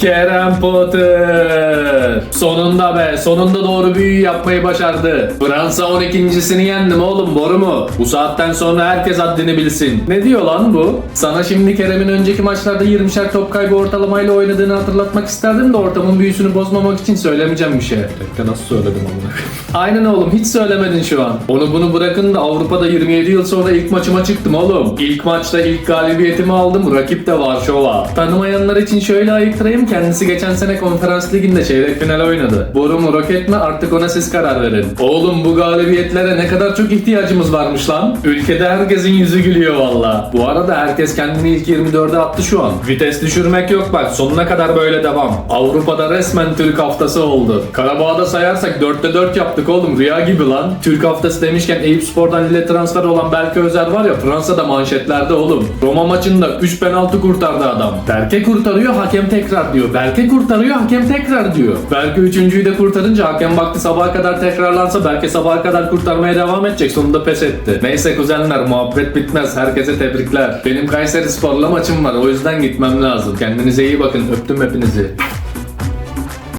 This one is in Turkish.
Kerem Potter. Sonunda be, sonunda doğru büyü yapmayı başardı. Fransa 12.sini yendim oğlum, boru mu? Bu saatten sonra herkes haddini bilsin. Ne diyor lan bu? Sana şimdi Kerem'in önceki maçlarda 20'şer top kaybı ortalamayla oynadığını hatırlatmak isterdim de ortamın büyüsünü bozmamak için söylemeyeceğim bir şey. Bekle nasıl söyledim amına Aynen oğlum, hiç söylemedin şu an. Onu bunu bırakın da Avrupa'da 27 yıl sonra ilk maçıma çıktım oğlum. İlk maçta ilk galibiyetimi aldım, rakip de Varşova. Tanımayanlar için şöyle ayıktırayım, kendisi geçen sene konferans liginde çeyrek final oynadı. Boru mu roket mi artık ona siz karar verin. Oğlum bu galibiyetlere ne kadar çok ihtiyacımız varmış lan. Ülkede herkesin yüzü gülüyor valla. Bu arada herkes kendini ilk 24'e attı şu an. Vites düşürmek yok bak sonuna kadar böyle devam. Avrupa'da resmen Türk haftası oldu. Karabağ'da sayarsak 4'te 4 yaptık oğlum rüya gibi lan. Türk haftası demişken Eyüp Spor'dan Lille transfer olan Berke Özer var ya Fransa'da manşetlerde oğlum. Roma maçında 3 penaltı kurtardı adam. Berke kurtarıyor hakem tekrar diyor. Berke kurtarıyor hakem tekrar diyor. Berke üçüncüyü de kurtarınca hakem baktı sabaha kadar tekrarlansa Berke sabaha kadar kurtarmaya devam edecek. Sonunda pes etti. Neyse kuzenler muhabbet bitmez. Herkese tebrikler. Benim Kayseri Spor'la maçım var. O yüzden gitmem lazım. Kendinize iyi bakın. Öptüm hepinizi.